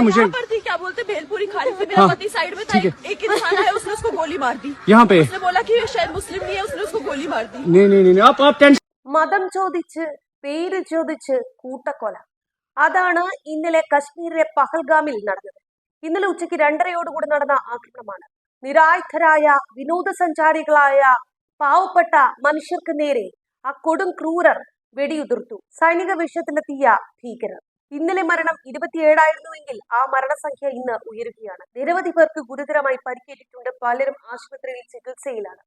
मुझे यहाँ पर थी क्या बोलते भेलपुरी खा रही थी मेरा हाँ, पति साइड में था ठीक है। एक, एक इंसान है उसने उसको गोली मार दी यहाँ पे उसने बोला कि ये शायद मुस्लिम नहीं है उसने उसको गोली मार दी नहीं नहीं नहीं नहीं, आप आप टेंशन മതം ചോദിച്ച് പേര് ചോദിച്ച് കൂട്ടക്കൊല അതാണ് ഇന്നലെ കശ്മീരിലെ പഹൽഗാമിൽ നടന്നത് ഇന്നലെ ഉച്ചയ്ക്ക് രണ്ടരയോടുകൂടി നടന്ന ആക്രമണമാണ് നിരായുധരായ വിനോദസഞ്ചാരികളായ പാവപ്പെട്ട മനുഷ്യർക്ക് നേരെ ആ കൊടും ക്രൂരർ വെടിയുതിർത്തു സൈനിക വേഷത്തിലെത്തിയ ഭീകരർ ഇന്നലെ മരണം ഇരുപത്തിയേഴായിരുന്നുവെങ്കിൽ ആ മരണസംഖ്യ ഇന്ന് ഉയരുകയാണ്. നിരവധി പേർക്ക് ഗുരുതരമായി പരിക്കേറ്റിട്ടുണ്ട്. പലരും ആശുപത്രിയിൽ ചികിത്സയിലാണ്.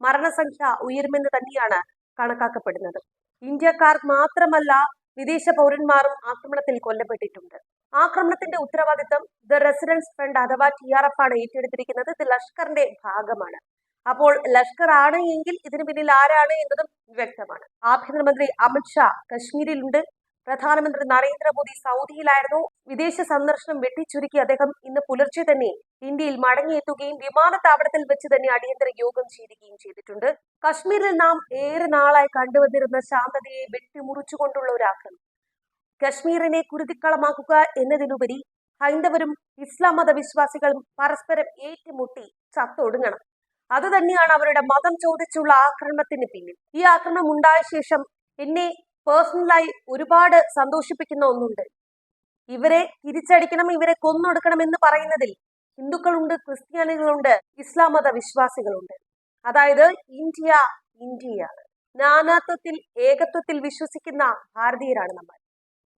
മരണസംഖ്യ ഉയരുമെന്ന് തന്നെയാണ് കണക്കാക്കപ്പെടുന്നത്. ഇന്ത്യക്കാർ മാത്രമല്ല വിദേശ പൗരന്മാരും ആക്രമണത്തിൽ കൊല്ലപ്പെട്ടിട്ടുണ്ട്. ആക്രമണത്തിന്റെ ഉത്തരവാദിത്തം ദ റെസിഡൻസ് ഫ്രണ്ട് അഥവാ ടി ആർ എഫ് ആണ് ഏറ്റെടുത്തിരിക്കുന്നത്. ഇത് ലഷ്കറിന്റെ ഭാഗമാണ്. അപ്പോൾ ലഷ്കർ ആണ് എങ്കിൽ ഇതിന് പിന്നിൽ ആരാണ് എന്നതും വ്യക്തമാണ്. ആഭ്യന്തരമന്ത്രി അമിത്ഷാ കശ്മീരിലുണ്ട്. പ്രധാനമന്ത്രി നരേന്ദ്രമോദി സൗദിയിലായിരുന്നു വിദേശ സന്ദർശനം വെട്ടിച്ചുരുക്കി അദ്ദേഹം ഇന്ന് പുലർച്ചെ തന്നെ ഇന്ത്യയിൽ മടങ്ങിയെത്തുകയും വിമാനത്താവളത്തിൽ വെച്ച് തന്നെ അടിയന്തര യോഗം ചേരുകയും ചെയ്തിട്ടുണ്ട്. കശ്മീരിൽ നാം ഏറെ നാളായി കണ്ടുവന്നിരുന്ന ശാന്തതയെ വെട്ടിമുറിച്ചുകൊണ്ടുള്ള ഒരു ആക്രമണം. കശ്മീരിനെ കുരുതിക്കളമാക്കുക എന്നതിലുപരി ഹൈന്ദവരും ഇസ്ലാം മത വിശ്വാസികളും പരസ്പരം ഏറ്റുമുട്ടി ചത്തൊടുങ്ങണം. അത് തന്നെയാണ് അവരുടെ മതം ചോദിച്ചുള്ള ആക്രമണത്തിന് പിന്നിൽ. ഈ ആക്രമണം ഉണ്ടായ ശേഷം എന്നെ പേഴ്സണലായി ഒരുപാട് സന്തോഷിപ്പിക്കുന്ന ഒന്നുണ്ട്. ഇവരെ തിരിച്ചടിക്കണം ഇവരെ കൊന്നൊടുക്കണം എന്ന് പറയുന്നതിൽ ഹിന്ദുക്കളുണ്ട് ക്രിസ്ത്യാനികളുണ്ട് ഇസ്ലാം മത വിശ്വാസികളുണ്ട്. അതായത് ഇന്ത്യ ഇന്ത്യയാണ്. നാനാത്വത്തിൽ ഏകത്വത്തിൽ വിശ്വസിക്കുന്ന ഭാരതീയരാണ് നമ്മൾ.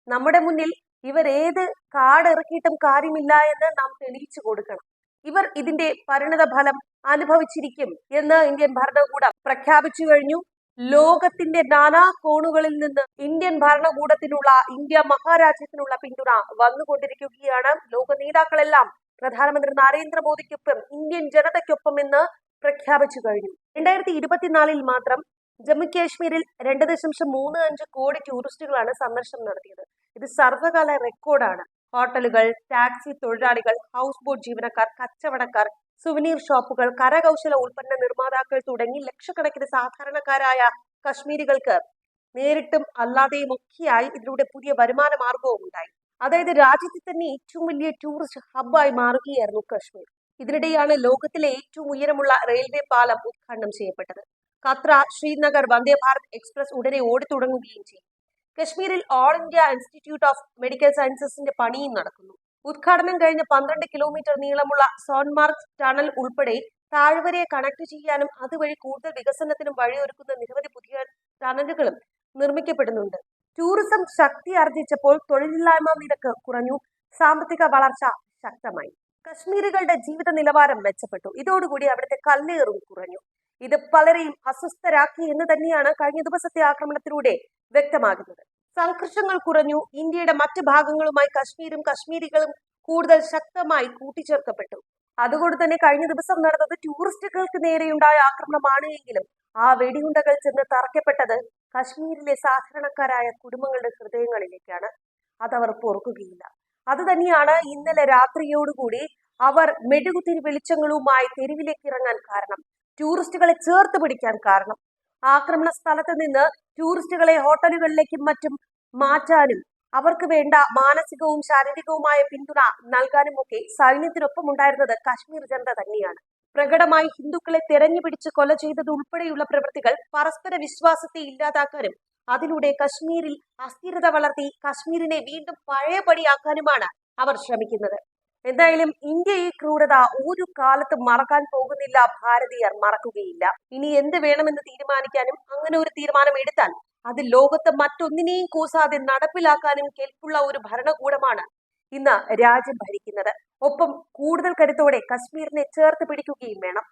നമ്മുടെ മുന്നിൽ ഇവർ ഏത് കാട് ഇറക്കിയിട്ടും കാര്യമില്ല എന്ന് നാം തെളിയിച്ചു കൊടുക്കണം. ഇവർ ഇതിന്റെ പരിണത ഫലം അനുഭവിച്ചിരിക്കും എന്ന് ഇന്ത്യൻ ഭരണകൂടം പ്രഖ്യാപിച്ചു കഴിഞ്ഞു. ലോകത്തിന്റെ നാനാ കോണുകളിൽ നിന്ന് ഇന്ത്യൻ ഭരണകൂടത്തിനുള്ള ഇന്ത്യ മഹാരാജ്യത്തിനുള്ള പിന്തുണ വന്നുകൊണ്ടിരിക്കുകയാണ്. ലോക നേതാക്കളെല്ലാം പ്രധാനമന്ത്രി നരേന്ദ്രമോദിക്കൊപ്പം ഇന്ത്യൻ ജനതയ്ക്കൊപ്പം എന്ന് പ്രഖ്യാപിച്ചു കഴിഞ്ഞു. രണ്ടായിരത്തി ഇരുപത്തിനാലിൽ മാത്രം ജമ്മു കാശ്മീരിൽ രണ്ട് ദശാംശം മൂന്ന് അഞ്ച് കോടി ടൂറിസ്റ്റുകളാണ് സന്ദർശനം നടത്തിയത്. ഇത് സർവകാല റെക്കോർഡാണ്. ഹോട്ടലുകൾ ടാക്സി തൊഴിലാളികൾ ഹൗസ് ബോട്ട് ജീവനക്കാർ കച്ചവടക്കാർ സുവനീർ ഷോപ്പുകൾ കരകൗശല ഉൽപ്പന്ന നിർമ്മാതാക്കൾ തുടങ്ങി ലക്ഷക്കണക്കിന് സാധാരണക്കാരായ കശ്മീരികൾക്ക് നേരിട്ടും അല്ലാതെയും ഒക്കെയായി ഇതിലൂടെ പുതിയ വരുമാന മാർഗവും ഉണ്ടായി. അതായത് രാജ്യത്തെ തന്നെ ഏറ്റവും വലിയ ടൂറിസ്റ്റ് ഹബ്ബായി മാറുകയായിരുന്നു കശ്മീർ. ഇതിനിടെയാണ് ലോകത്തിലെ ഏറ്റവും ഉയരമുള്ള റെയിൽവേ പാലം ഉദ്ഘാടനം ചെയ്യപ്പെട്ടത്. കത്ര ശ്രീനഗർ വന്ദേ ഭാരത് എക്സ്പ്രസ് ഉടനെ ഓടിത്തുടങ്ങുകയും ചെയ്യും കശ്മീരിൽ all India institute of medical സയൻസസിന്റെ പണിയും നടക്കുന്നു. ഉദ്ഘാടനം കഴിഞ്ഞ പന്ത്രണ്ട് കിലോമീറ്റർ നീളമുള്ള സോൺമാർഗ് ടണൽ ഉൾപ്പെടെ താഴ്വരയെ കണക്ട് ചെയ്യാനും അതുവഴി കൂടുതൽ വികസനത്തിനും വഴിയൊരുക്കുന്ന നിരവധി പുതിയ ടണലുകളും നിർമ്മിക്കപ്പെടുന്നുണ്ട്. ടൂറിസം ശക്തി ആർജിച്ചപ്പോൾ തൊഴിലില്ലായ്മ നിരക്ക് കുറഞ്ഞു. സാമ്പത്തിക വളർച്ച ശക്തമായി. കശ്മീരികളുടെ ജീവിത നിലവാരം മെച്ചപ്പെട്ടു. ഇതോടുകൂടി അവിടുത്തെ കല്ലേറും കുറഞ്ഞു. ഇത് പലരെയും അസ്വസ്ഥരാക്കി എന്ന് തന്നെയാണ് കഴിഞ്ഞ ദിവസത്തെ ആക്രമണത്തിലൂടെ വ്യക്തമാകുന്നത്. സംഘർഷങ്ങൾ കുറഞ്ഞു. ഇന്ത്യയുടെ മറ്റ് ഭാഗങ്ങളുമായി കശ്മീരും കശ്മീരികളും കൂടുതൽ ശക്തമായി കൂട്ടിച്ചേർക്കപ്പെട്ടു. അതുകൊണ്ട് തന്നെ കഴിഞ്ഞ ദിവസം നടന്നത് ടൂറിസ്റ്റുകൾക്ക് നേരെയുണ്ടായ ആക്രമണമാണ് എങ്കിലും ആ വെടിയുണ്ടകൾ ചെന്ന് തറയ്ക്കപ്പെട്ടത് കശ്മീരിലെ സാധാരണക്കാരായ കുടുംബങ്ങളുടെ ഹൃദയങ്ങളിലേക്കാണ്. അതവർ പൊറുക്കുകയില്ല. അത് തന്നെയാണ് ഇന്നലെ രാത്രിയോടുകൂടി അവർ മെഴുകുതിരി വെളിച്ചങ്ങളുമായി തെരുവിലേക്ക് ഇറങ്ങാൻ കാരണം ടൂറിസ്റ്റുകളെ ചേർത്ത് പിടിക്കാൻ കാരണം. ആക്രമണ സ്ഥലത്ത് നിന്ന് ടൂറിസ്റ്റുകളെ ഹോട്ടലുകളിലേക്കും മറ്റും മാറ്റാനും അവർക്ക് വേണ്ട മാനസികവും ശാരീരികവുമായ പിന്തുണ നൽകാനും ഒക്കെ സൈന്യത്തിനൊപ്പം ഉണ്ടായിരുന്നത് കാശ്മീർ ജനത തന്നെയാണ്. പ്രകടമായി ഹിന്ദുക്കളെ തെരഞ്ഞുപിടിച്ച് കൊല ചെയ്തത് ഉൾപ്പെടെയുള്ള പ്രവൃത്തികൾ പരസ്പര വിശ്വാസത്തെ ഇല്ലാതാക്കാനും അതിലൂടെ കശ്മീരിൽ അസ്ഥിരത വളർത്തി കശ്മീരിനെ വീണ്ടും പഴയപടിയാക്കാനുമാണ് അവർ ശ്രമിക്കുന്നത്. എന്തായാലും ഇന്ത്യ ഈ ക്രൂരത ഒരു കാലത്ത് മറക്കാൻ പോകുന്നില്ല ഭാരതീയർ മറക്കുകയില്ല. ഇനി എന്ത് വേണമെന്ന് തീരുമാനിക്കാനും അങ്ങനെ ഒരു തീരുമാനം എടുത്താൽ അത് ലോകത്ത് മറ്റൊന്നിനെയും കൂസാതെ നടപ്പിലാക്കാനും കെൽപ്പുള്ള ഒരു ഭരണകൂടമാണ് ഇന്ന് രാജ്യം ഭരിക്കുന്നത്. ഒപ്പം കൂടുതൽ കരുത്തോടെ കശ്മീരിനെ ചേർത്ത് പിടിക്കുകയും വേണം.